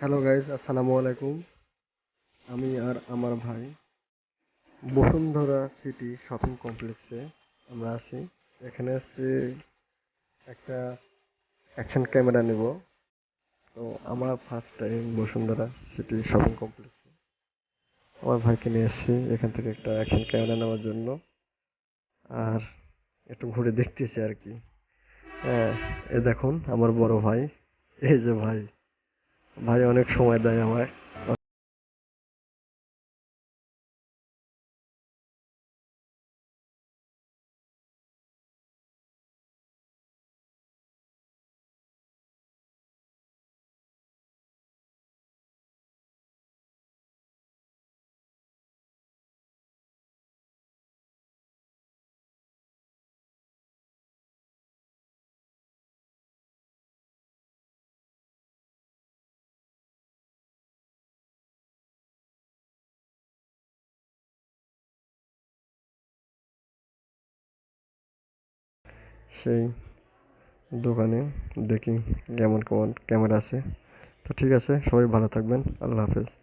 Hello guys আসসালামু আলাইকুম আমি আর আমার ভাই বসুন্ধরা সিটি শপিং কমপ্লেক্সে আমরা আছি। এখানে আছি একটা অ্যাকশন ক্যামেরা নেব। তো আমার first time Bashundhara city shopping কমপ্লেক্সে আমার ভাইকে নিয়ে এসেছি এখান থেকে একটা অ্যাকশন ক্যামেরা নেওয়ার জন্য। আর একটু ঘুরে দেখতেছি আর কি। হ্যাঁ এ দেখুন, আমার বড় ভাই। এই যে ভাই। ভাই অনেক সময় দেয় আমায়। সেই দোকানে দেখি কেমন কেমন ক্যামেরা আছে। তো ঠিক আছে, সবাই ভালো থাকবেন। আল্লাহ হাফেজ।